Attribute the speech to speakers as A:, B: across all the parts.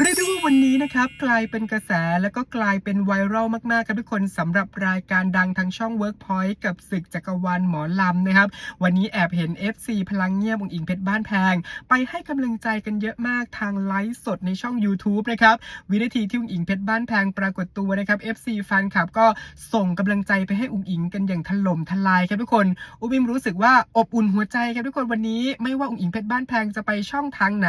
A: เรียกได้ว่าวันนี้นะครับกลายเป็นกระแสแล้วก็กลายเป็นไวรัลมากๆครับทุกคนสำหรับรายการดังทางช่อง Workpoint กับศึกจักรวาลหมอลำนะครับ วันนี้แอบเห็น FC พลังเงียบองอิงเพชรบ้านแพง ไปให้กำลังใจกันเยอะมากทางไลฟ์สดในช่อง YouTube นะครับวินาทีที่องอิงเพชรบ้านแพงปรากฏตัวนะครับ FC แฟนคลับก็ส่งกำลังใจไปให้องอิงกันอย่างถล่มทลายครับทุกคนอุ้มิมรู้สึกว่าอบอุ่นหัวใจครับทุกคนวันนี้ ไม่ว่าองอิงเพชรบ้านแพงจะไปช่องทางไหน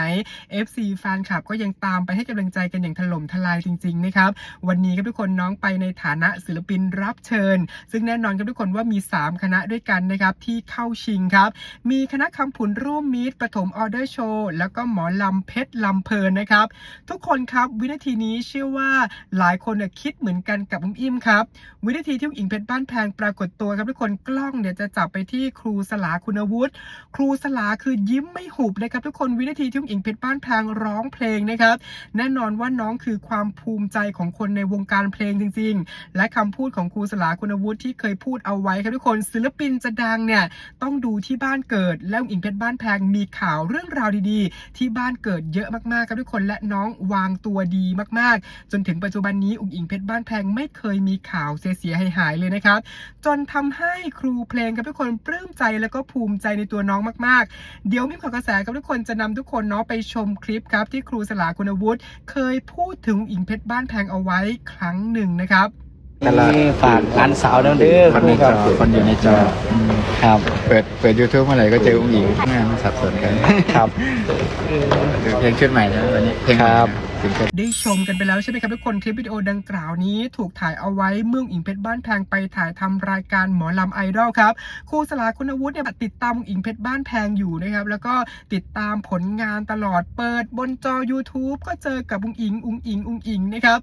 A: FC แฟนคลับก็ยังตามไปให้กำลังใจกันอย่างถล่มทลายจริงๆนะครับวันนี้ครับทุกคนน้องไปในฐานะศิลปินรับเชิญ ซึ่งแน่นอนครับทุกคนว่ามี 3 คณะด้วยกันนะครับที่เข้าชิงครับ มีคณะคำผุนร่วมมิตรปฐมออเดอร์โชว์แล้วก็หมอลำเพชรลำเพลินนะครับ ทุกคนครับวินาทีนี้เชื่อว่าหลายคนเนี่ยคิดเหมือนกันกับอุ้มอิ่มครับวินาทีที่อุ้มอิงเพชรบ้านแพงปรากฏตัวครับทุกคนกล้องเนี่ยจะจับไปที่ครูสลาคุณวุฒิครูสลาคือยิ้มไม่หุบนะครับทุกคนวินาทีที่อุ้มอิงเพชรบ้านแพงร้องเพลงนะครับแน่นอนว่าน้องคือความภูมิใจของคนในวงการเพลงจริง ๆ และคำพูดของครูสลาคุณวุฒิที่เคยพูดเอาไว้ครับทุกคนศิลปินจะดังเนี่ยต้องดูที่บ้านเกิด แล้วอุ้งอิงเพชรบ้านแพงมีข่าวเรื่องราวดีๆ ที่บ้านเกิดเยอะมากๆครับทุกคนและน้องวางตัวดีมากๆ จนถึงปัจจุบันนี้อุ้งอิงเพชรบ้านแพงไม่เคยมีข่าวเสียหายๆเลยนะครับ จนทำให้ครูเพลงครับทุกคนปลื้มใจแล้วก็ภูมิใจในตัวน้องมากๆ เดี๋ยวมีข่าวกระแสครับทุกคนจะนำทุกคนเนาะไปชมคลิปครับที่ครูสลาคุณวุฒิเคยพูดถึงอิงเพชรบ้านแพงเอาไว้ครั้งหนึ่งนะครับ
B: ตลอด
C: นี่ฝากอันสาวเด้อเด้อ
B: คนในจอคนอยู่ในจออืม
C: ครับ
B: เปิดเปิด YouTube เมื่อไหร่ก็เจออุ้งอิงแม่มันสับสนกัน
C: ครับ
B: ดูเพลงขึ้นใหม่แล้ววันนี้เพลงใหม่
C: ครับ
B: ซิงเกิล
A: ได้ชมกันไปแล้วใช่ไหมครับทุกคนคลิปวิดีโอดังกล่าวนี้ถูกถ่ายเอาไว้เมืองอิงเพชรบ้านแพงไปถ่ายทำรายการหมอลำไอดอลครับครูสลาคุณวุฒิเนี่ยติดตามอิงเพชรบ้านแพงอยู่นะครับแล้วก็ติดตามผลงานตลอดเปิดบนจอ YouTube ก็เจอกับอุงอิงอุงอิงอุงอิงนะครับ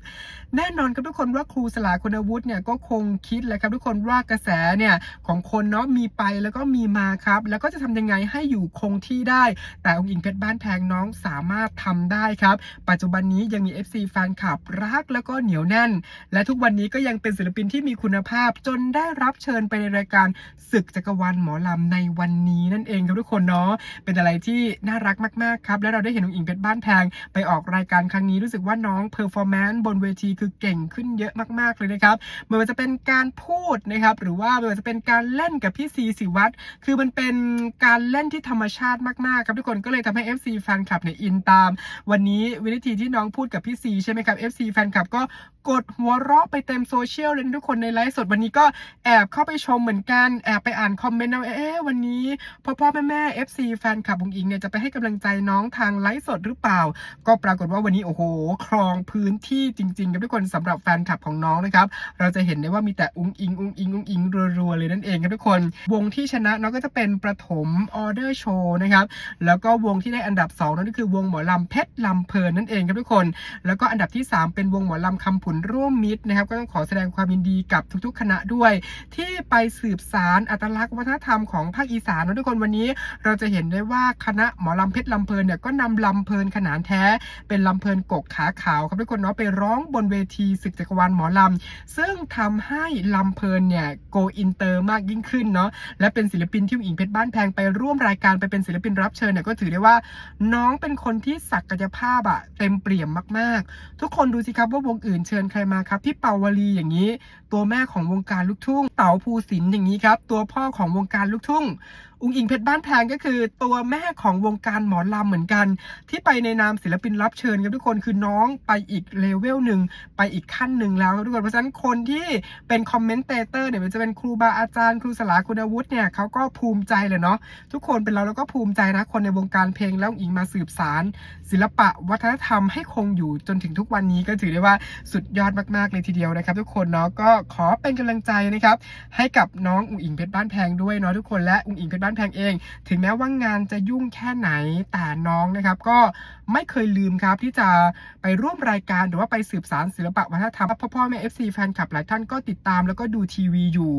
A: แน่นอนครับทุกคนว่าครูสลาคุณวุฒิเนี่ยก็คงคิดแหละครับทุกคนว่ากระแสเนี่ยของคนเนาะมีไปแล้วก็มีมาครับ แล้วก็จะทำยังไงให้อยู่คงที่ได้ แต่องค์อิงเพชรบ้านแพงน้องสามารถทำได้ครับ ปัจจุบันนี้ยังมี FC แฟนคลับรักแล้วก็เหนียวแน่น และทุกวันนี้ก็ยังเป็นศิลปินที่มีคุณภาพจนได้รับเชิญไปในรายการศึกจักรวาลหมอลำในวันนี้นั่นเองครับทุกคนเนาะเป็นอะไรที่น่ารักมากๆครับและเราได้เห็นองค์อิงเพชรบ้านแพงไปออกรายการครั้งนี้รู้สึกว่าน้องเพอร์ฟอร์แมนซ์บนเวทีคือเก่งขึ้นเยอะมากๆเลยนะครับไม่ว่าจะเป็นการพูดนะครับหรือว่าไม่ว่าจะเป็นการเล่นกับพี่ซีสิวัตรคือมันเป็นการเล่นที่ธรรมชาติมากๆครับทุกคนก็เลยทำให้ FC แฟนคลับเนี่ยอินตาม วันนี้วินาทีที่น้องพูดกับพี่ซีใช่ไหมครับ FC แฟนคลับก็กดหัวเราะไปเต็มโซเชียลเลยทุกคนในไลฟ์สดวันนี้ก็แอบเข้าไปชมเหมือนกันแอบไปอ่านคอมเมนต์เอาเอ๊ะวันนี้พ่อพ่อแม่แม่ FC แฟนคลับบุงอิงเนี่ยจะไปให้กำลังใจน้องทางไลฟ์สดหรือเปล่า ก็ปรากฏว่าวันนี้โอ้โหครองพื้นที่จริงๆครับทุกคนสำหรับแฟนคลับของน้องนะครับ เราจะเห็นได้ว่ามีแต่อุ้งอิงอุ้งอิงอุ้งอิงรัวๆเลยนั่นเองครับทุกคน วงที่ชนะเนาะก็จะเป็นประถมออเดอร์โชว์นะครับ แล้วก็วงที่ได้อันดับ 2 นั่นก็คือวงหมอลำเพชรลำเพลินนั่นเองครับทุกคน แล้วก็อันดับที่ 3 เป็นวงหมอลำคำผุนร่วมมิตรนะครับ ก็ต้องขอแสดงความยินดีกับทุกๆ คณะด้วย ที่ไปสืบสารอัตลักษณ์วัฒนธรรมของภาคอีสานนะทุกคนวันนี้ เราจะเห็นได้ว่าคณะหมอลำเพชรลำเพลินเนี่ยก็นำลำเพลินขนานแท้ เป็นลำเพลินกกขาขาวครับทุกคนเนาะไปร้องบนเวทีศึกจักรวาลหมอลำ ซึ่งทำให้ลำเพลินเนี่ยโกอินเตอร์มากยิ่งขึ้นเนาะและเป็นศิลปินที่อิงเพชรบ้านแพงไปร่วมรายการไปเป็นศิลปินรับเชิญเนี่ยก็ถือได้ว่าน้องเป็นคนที่ศักยภาพอะเต็มเปี่ยมมากๆ ทุกคนดูสิครับว่าวงอื่นเชิญใครมาครับพี่เปาวลีอย่างนี้ ตัวแม่ของวงการลูกทุ่ง เต๋าภูสินอย่างนี้ครับ ตัวพ่อของวงการลูกทุ่ง อุงอิงเพชรบ้านแพงก็คือตัวแม่ของวงการหมอลำเหมือนกัน ที่ไปในนามศิลปินรับเชิญครับทุกคนคือน้องไปอีกเลเวลหนึ่งไปอีกขั้นหนึ่งแล้วทุกคนเพราะฉะนั้นคนที่เป็นคอมเมนเตเตอร์เนี่ยมันจะเป็นครูบาอาจารย์ ครูสลาคุณวุฒิเนี่ยเขาก็ภูมิใจเลยเนาะทุกคนเป็นเราแล้วก็ภูมิใจนะคนในวงการเพลงแล้วอิงมาสืบสาร ศิลปะวัฒนธรรมให้คงอยู่จนถึงทุกวันนี้ก็ถือได้ว่าสุดยอดมากๆเลยทีเดียวนะครับ ทุกคนเนาะก็ขอเป็นกำลังใจนะครับให้กับน้องอุ๋งอิงเพชรบ้านแพงด้วยเนาะทุกคนและอุ๋งอิงเพชรบ้านแพงเอง ถึงแม้ว่างานจะยุ่งแค่ไหนแต่น้องนะครับ ก็ไม่เคยลืมครับที่จะไปร่วมรายการหรือว่าไปสืบสารศิลปะวัฒนธรรมพ่อพ่อแม่ FC แฟนคลับหลายท่านก็ติดตามแล้วก็ดูทีวีอยู่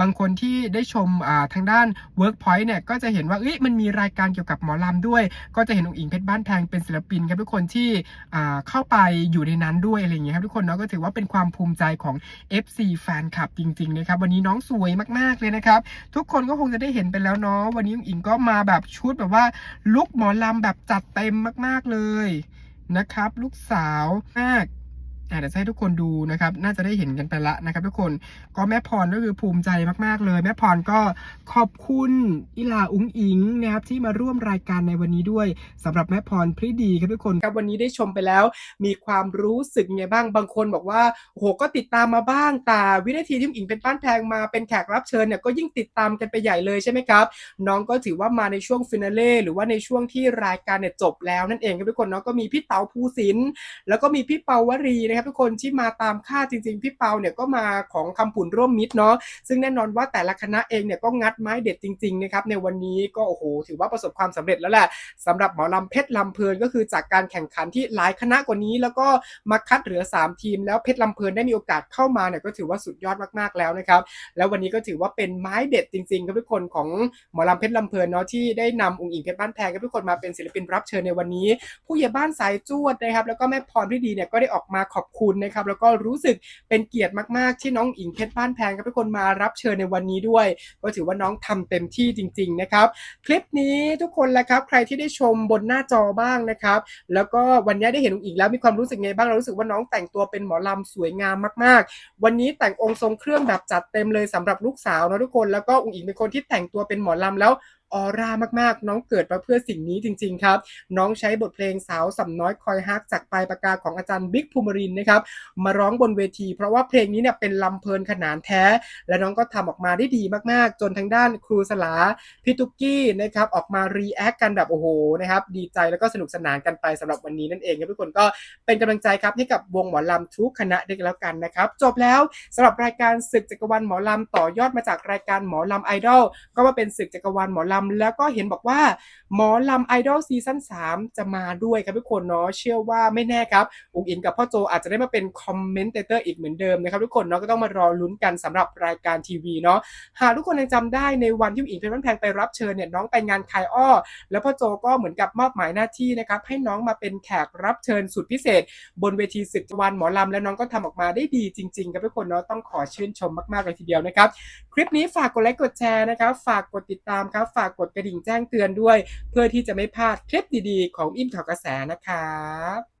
A: บางคนที่ได้ชมทางด้าน Workpoint เนี่ยก็จะเห็นว่าเอ้ยมันมีรายการเกี่ยวกับหมอลำด้วย ก็จะเห็นองค์อิงเพชรบ้านแพงเป็นศิลปินครับทุกคนที่เข้าไปอยู่ในนั้นด้วยอะไรอย่างเงี้ยครับทุกคนเนาะก็ถือว่าเป็นความภูมิใจของ FC แฟนคลับจริงๆนะครับวันนี้น้องสวยมากๆเลยนะครับทุกคนก็คงจะได้เห็นไปแล้วเนาะวันนี้อิงก็มาแบบชุดแบบว่าลุกหมอลำแบบจัดเต็มมากๆเลยนะครับ ลูกสาวมาก เดี๋ยวจะให้ทุกคนดูนะครับ น่าจะได้เห็นกันไปละนะครับ ทุกคนก็แม่พรก็คือภูมิใจมากๆเลย แม่พรก็ขอบคุณอิลาอุงอิงนะครับที่มาร่วมรายการในวันนี้ด้วยสำหรับแม่พรพริดีครับทุกคนครับวันนี้ได้ชมไปแล้ว มีความรู้สึกไงบ้างบางคนบอกว่าโอ้โหก็ติดตามมาบ้างแต่วินาทีที่อุ๋งอิงเป็นป้านแพงมาเป็นแขกรับเชิญเนี่ยก็ยิ่งติดตามกันไปใหญ่เลยใช่ไหมครับ น้องก็ถือว่ามาในช่วงฟินาเล่หรือว่าในช่วงที่รายการเนี่ยจบแล้วนั่นเองครับทุกคนเนาะก็มีพี่เต๋าภูสินแล้วก็มีพี่เปาวรีนะครับทุกคนที่มาตามคาจริง ๆ พี่เปาเนี่ยก็มาของคำผุนร่วมมิตรเนาะซึ่งแน่นอนว่าแต่ละคณะเองเนี่ยก็งัดไม้เด็ดจริงๆนะครับในวันนี้ก็โอ้โหถือว่าประสบความสำเร็จแล้วแหละสำหรับหมอลำเพชรลำเพลินก็คือจากการแข่งขันที่หลายคณะกว่านี้ แล้วก็มาคัดเหลือ 3 ทีม แล้วเพชรลำเพลินได้มีโอกาสเข้ามาเนี่ยก็ถือว่าสุดยอดมากๆแล้วนะครับแล้ววันนี้ก็ถือว่าเป็นไม้เด็ดจริงๆครับทุกคนของหมอลำเพชรลำเพลินเนาะที่ได้นำองค์อิงเพชรบ้านแพงครับทุกคนมาเป็นศิลปินรับเชิญในวันนี้ ผู้ใหญ่บ้านสายจวดนะครับแล้วก็แม่พรที่ดีเนี่ยก็ได้ออกมาขอบคุณนะครับแล้วก็รู้สึกเป็นเกียรติมากๆ ที่น้องอิงเพชรบ้านแพงครับทุกคนมารับเชิญในวันนี้ด้วย ก็ถือว่าน้องทำเต็มที่จริง ๆนะครับ คลิปนี้ทุกคนแหละครับ ใครที่ได้ชมบนหน้าจอบ้างนะครับ แล้วก็วันนี้ได้เห็นองอิงแล้วมีความรู้สึกไงบ้างเรารู้สึกว่าน้องแต่งตัวเป็นหมอลำสวยงามมาก ๆ วันนี้แต่งองค์ทรงเครื่องแบบจัดเต็มเลยสำหรับลูกสาวนะทุกคนแล้วก็องอิงเป็นคนที่แต่งตัวเป็นหมอลำแล้วออร่ามากๆ น้องเกิดมาเพื่อสิ่งนี้จริง ๆ ครับ น้องใช้บทเพลงสาวสำน้อยคอยฮักจากปลายปากกาของอาจารย์บิ๊กภูมิรินนะครับมาร้องบนเวที เพราะว่าเพลงนี้เนี่ยเป็นลำเพลินขนานแท้ และน้องก็ทำออกมาได้ดีมากๆ จนทางด้านครูสลาพี่ตุ๊กกี้นะครับออกมารีแอคกันแบบโอ้โหนะครับดีใจแล้วก็สนุกสนานกันไปสำหรับวันนี้นั่นเองครับทุกคนก็เป็นกำลังใจครับให้กับวงหมอลำทุกคณะด้วยแล้วกันนะครับจบแล้วสำหรับรายการศึกจักรวาลหมอลำต่อยอดมาจากรายการหมอลำไอดอลก็มาเป็นศึกจักรวาลหมอลำแล้วก็เห็นบอกว่า หมอลำไอดอลซีซั่น3จะมาด้วยครับทุกคนเนาะเชื่อว่าไม่แน่ครับอุ๋งอิงกับพ่อโจอาจจะได้มาเป็นคอมเมนเตอร์อีกเหมือนเดิมนะครับทุกคนเนาะก็ต้องมารอลุ้นกันสำหรับรายการทีวีเนาะหากทุกคนยังจำได้ในวันที่อุ๋งอิงเพชรบ้านแพงไปรับเชิญเนี่ยน้องไปงานคายอ้อ แล้วพ่อโจก็เหมือนกับมอบหมายหน้าที่นะครับให้น้องมาเป็นแขกรับเชิญสุดพิเศษ บนเวทีศึกจักรวันหมอลำและน้องก็ทำออกมาได้ดีจริงๆครับทุกคนเนาะต้องขอชื่นชมมากๆเลยทีเดียวนะครับคลิปนี้ฝากกดไลค์กดแชร์นะครับฝากกดติดตามครับฝากกดกระดิ่งแจ้งเตือนด้วย เพื่อที่จะไม่พลาดคลิปดีๆ ของอิ่มข่าวกระแสนะครับ